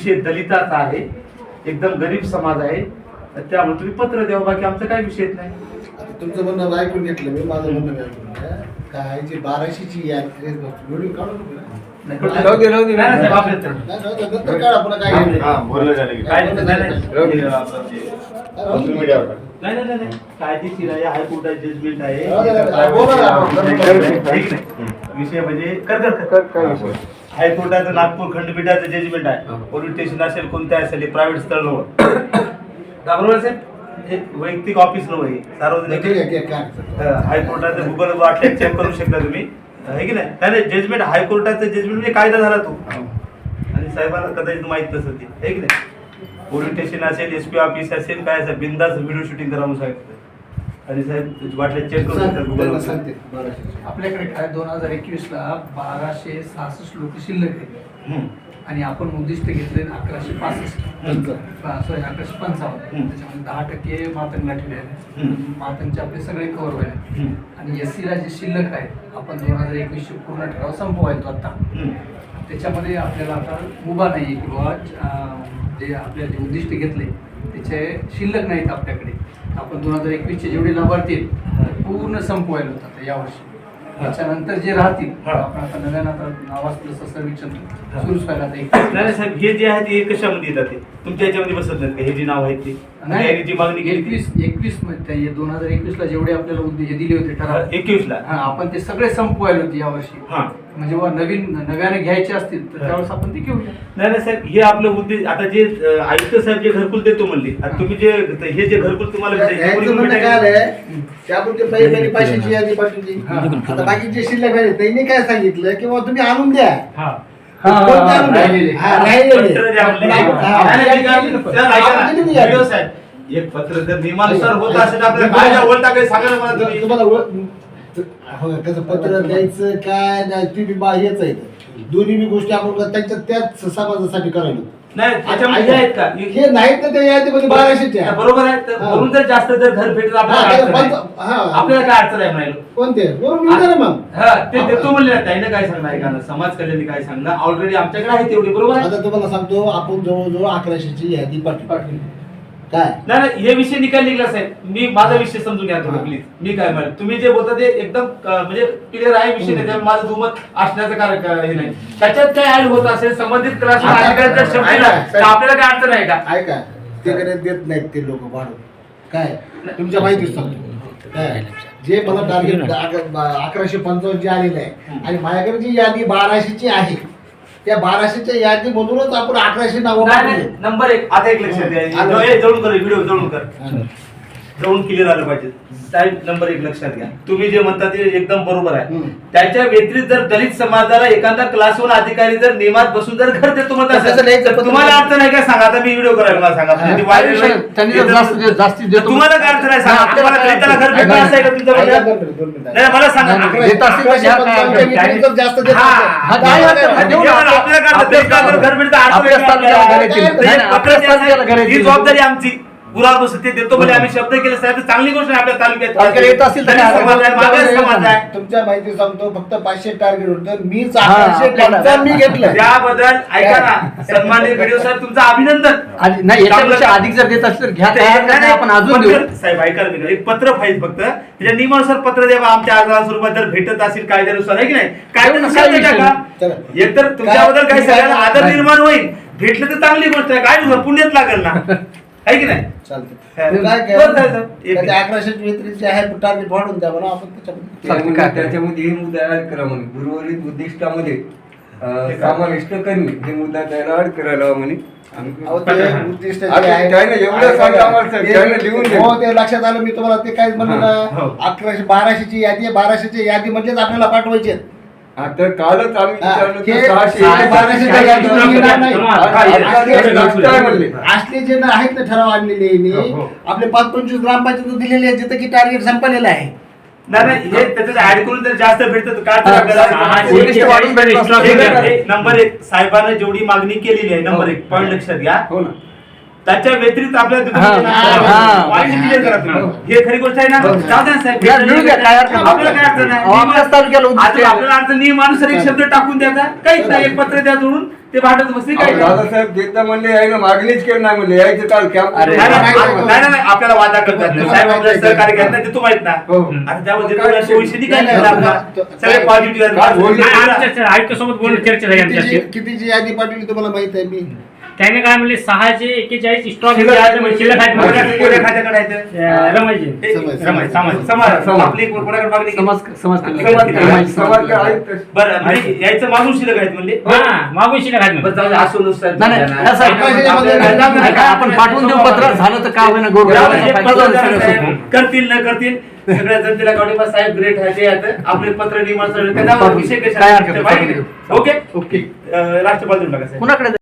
विषय दलिताचा आहे एकदम गरीब समाज आहे तर त्यामुळे तुम्ही पत्र द्यावं बाकी आमचा काही विषय नाही. तुमचं म्हणणं ऐकून घेतलं मी माझं म्हणणं ऐकून. काय जी बाराशेची व्हिडिओ काढून काय. हा काय. हे. कायदेशीर आहे हायकोर्टात जजमेंट आहे. आपण. ठीक नाही विषय म्हणजे हायकोर्टाचं नागपूर खंडपीठाचं जजमेंट आहे. पोलीस स्टेशन असेल कोणत्या असेल प्रायव्हेट स्थळ नव्हतं. हे वैयक्तिक ऑफिस नव्हे सार्वजनिक हायकोर्टाचं गुगल वाटलं चेक करू शकता तुम्ही. आहे की नाही? नाही जजमेंट हायकोर्टाचं जजमेंट म्हणजे कायदा झाला तो. आणि साहेबांना कदाचित माहीत नसतं ते. आहे की नाही? पोलीस स्टेशन असेल एस पी ऑफिस असेल काय असेल बिंदास व्हिडिओ शूटिंग करा म्हणून सांगितलं. आणि साहेब वाटलं चेक करू शकता त्यांना गुगल सांगते. बाराशेची. आपल्याकडे काय दोन हजार एकवीस ला बाराशे सहासष्ट लोक शिल्लक आहेत. आणि आपण उद्दिष्ट घेतले अकराशे पासष्ट. सॉरी अकराशे पंचावन्न. हम्म. त्याच्यामध्ये दहा टक्के मातंग गाठले आहेत. हम्म. मातंगचे आपले सगळे कव्हर व्हायला आणि एस ला जे शिल्लक आहेत आपण दोन हजार एकवीसचे पूर्ण ठराव संपवायचो आता. त्याच्यामध्ये आपल्याला आता उभा नाही आहे किंवा अं, जे आपल्याला जे उद्दिष्ट घेतले त्याचे शिल्लक नाहीत आपल्याकडे. आपण दोन हजार एकवीसचे जेवढे लाभार्थी आहेत पूर्ण संपवायला होतं आता यावर्षी. त्याच्यानंतर जे राहतील हा. आपण आता नव्यानं आता नावास प्लस सर्वेक्षण. सुरूच व्हायला आता एक. नाही नाही, साहेब हे जे आहे ते कशामध्ये येतात ते? तुमच्या याच्यामध्ये बसत नाहीत का? हे जी नाव आहेत ते? नाही, जी मागणी केली एकवीस एकवीसमध्ये दोन हजार एकवीस ला जेवढे आपल्याला उद्देश दिले होते ठराव. एकवीस ला हा आपण ते सगळे संपवायला होते यावर्षी. हा. म्हणजे व नवीन नव्याने घ्यायचे असतील तर. त्यावेळेस आपण ते घेऊया नाही नाही साहेब हे आपलं उद्देश आता जे आयुक्त साहेब जे घरकुल देतो म्हणले आता तुम्ही जे हे जे घरकुल तुम्हाला भेटेल, हे कोणी ह्याचं म्हणणं भेटेल? काय आहे? की आपण ते पहिले पहिले पाचशेची यादी पाठवली हा. आता बाकीचे शिल्लक आहे त्यांनी काय सांगितलं? की बाबा तुम्ही आणून द्या. एक पत्र जर नियमानुसार होत असेल तर आपल्याला काय ओळखता ना मला तुम्ही. तुम्हाला हो, कसं पत्र द्यायचं काय नाही ती बी बा हेच आहे. दोन्ही बी गोष्टी आपण त्यांच्या त्याच समाजासाठी करायला. नाही त्याच्यामध्ये हे आहेत का? हे नाहीत ना त्या यादीमध्ये बाराशेचे. हा, आहे. बरोबर आहे तर हा. वरून जर जास्त जर घर भेटत हा, आपल्याला त्याला अडचण आहे. पंच- हा. आपल्याला काय अडचण आहे म्हणायला? कोणते? बरोबर ना मग. हा ते देतो म्हणले ना त्याने काय सांगणार ऐका समाज कल्याणी काय सांगणार? ऑलरेडी आमच्याकडे आहे तेवढी बरोबर आहे? आता तुम्हाला सांगतो आपण जवळजवळ अकराशेची यादी पाठवली. काय? नाही नाही हे विषय निकाल निघला साहेब. मी माझा विषय समजून घ्या थोडं प्लीज मी काय म्हणेल? तुम्ही जे बोलता ते एकदम अं, म्हणजे क्लिअर आहे विषय त्याच्यावर माझं दुमत असण्याचं कारण का- हे नाही. त्याच्यात काय ऍड होत असेल संबंधित क्लास आता- अधिकाऱ्यांच्या शब्दाला ऐका, तर आपल्याला काय अडचण आहे का? ऐका ते कडे देत नाहीत ते लोक वाढून काय? तुमच्या माहितीच सांगतो. काय? जे मला टार्गेट अकराशे पंचावन्न आलेलं आहे आणि माझ्याकडे जी यादी बाराशेची आहे त्या बाराशेच्या यादी मधूनच आपण अकराशे नावं नाही पाठवले. नाही नंबर एक आता एक लक्षात द्या. ए, जवळून कर व्हिडिओ जवळून कर हा. जवळून क्लिअर आलं पाहिजे. साहेब नंबर एक लक्षात घ्या. तुम्ही जे म्हणता ते एकदम बरोबर आहे. त्याच्या व्यतिरिक्त जर दलित समाजाला एखादा क्लास वन अधिकारी जर नियमात बसून जर घर देतो म्हणत असेल, नाही, तुम्हाला तुम्ही- अडचण आहे काय सांगा? आता मी व्हिडिओ करायला मला सांगा. म्हणजे नाही. जास्तीत तुम्हाला काय अडचण आहे सांगा? दलिताला घर भेटलं? असं का मिनिट. नाही मला सांगा. नाही. आपल्याला घर भेटतं नाही, हे नाही. जबाबदारी आमची. गुरावर बसते ते देतो म्हणजे आम्ही शब्द केले साहेब तर चांगली गोष्ट आहे आपल्या तालुक्यात. येत तर दलित काय समाज आहे मागास समाज आहे. तुमच्या माहिती सांगतो फक्त पाचशे टार्गेट होतं. हा, आपल्याला- पंचावन्न मी घेतलं त्याबद्दल ऐका ना सन्माननीय व्हिडिओ साहेब तुमचं अभिनंदन. आणि नाही याच्यापेक्षा अधिक जर देत असतील तर घ्या आपण अजून देऊ. पत्र- साहेब ऐका ना मी. एक पत्र पाहिजे फक्त. त्याच्या नियमानुसार पत्र द्यावा आमच्या आजारा स्वरूपात जर भेटत असेल कायद्यानुसार आहे की नाही? काय विषय नाही. एकतर तुमच्याबद्दल काही काय- सगळ्यांना आदर निर्माण होईल. भेटलं तर चांगली गोष्ट आहे. काय पुण्यात लागेल ना. आहे की नाही? चालतं काय- मग काय बरं, साहेब, साहेब. एक काय मिनिट. अकराशे व्यतिरिक्त जे आहे टार्गेट वाढून द्या म्हणा आपण त्याच्यामध्ये चालतं, काय- त्याच्यामध्ये हे मुद्दा ऍड करा म्हणे. उर्वरित उद्दिष्टामध्ये अं, ते काय? समाविष्ट करणे. हे मुद्दा त्याला ऍड करायला हवा म्हणे. आम्ही- अहो, ते उद्दिष्ट जे आता आहे- त्याने एवढं सांगा आम्हाला साहेब, ते- त्याने लिहून दे. हो ते लक्षात आलं. मी तुम्हाला ते काय म्हणलं ना. हो. अकराशे बाराशेची यादी आहे. बाराशेची यादी मधलेच आपल्याला पाठवायचे आहेत. आता कालच आम्ही हा, विचारलं हे तर सहाशे नाही. म्हणले असले जे ना आहेत ना ठराव आणलेले हो, हो. आपले पाच पंचवीस ग्रामपंचायत दिलेले आहे जिथं की टार्गेट संपलेलं आहे नाही नाही हे त्याच्यात ऍड करून जर जास्त भेटतं तर काय हा, तर आपल्याला सहाशे एक- वाढून तर- नंबर एक साहेबांना जेवढी मागणी केलेली आहे नंबर हो. एक पॉईंट लक्षात घ्या हो ना त्याच्या व्यतिरिक्त आपल्याला हा, हा. करा तुम्ही हे खरी गोष्ट आहे ना हो. जाऊ द्या ना साहेब या, काय अडचण नाही. आपल्याला काय अडचण नाही अहो, आपल्याच तालुक्याला उद्दिष्ट आता आहे. आपल्याला अडचण नियमानुसार एक शब्द टाकून द्यायचा काहीच नाही एक पत्र द्या जोडून ते भांडत बसली काय अहो, दादासाहेब देता म्हणले यायनं मागणीच केली नाही म्हणले यायचं काल कॅम्प अरे, नाही, नाही, नाही, नाही, नाही, नाही, आपल्याला वादा करतात नाही. साहेब आपल्याला सहकार्य करत नाही ते तू माहीत ना हो. आता त्यामध्ये तुला नाही काय- आपला. सगळे पॉझिटिव्ह बोलले? आयुक्त सोबत बोलून चर्चा झाली आमच्याशी कितीची यादी पाठवली तुम्हाला माहीत आहे मी त्याने काय म्हणले सहाशे एक्केचाळीस स्टॉक शिल्लक आहेत समाज- समाज-. आपली कोणाकडे मागणी? समाज बरं म्हणजे यायचं मागून शिल्लक आहेत म्हणले? हा मागून शिल्लक आहेत म्हणजे. असं नाही, का, आपण पाठवून देऊ पत्र झालं तर काय होईना गोड? साहेब. करतील न करतील. सगळ्या जनतेला साहेब ग्रेट आहे. आपले पत्र त्याच्यावर विषय काय कशा हरकत नाही. ओके? ओके. राष्ट्रपाल साहेब. कुणाकडे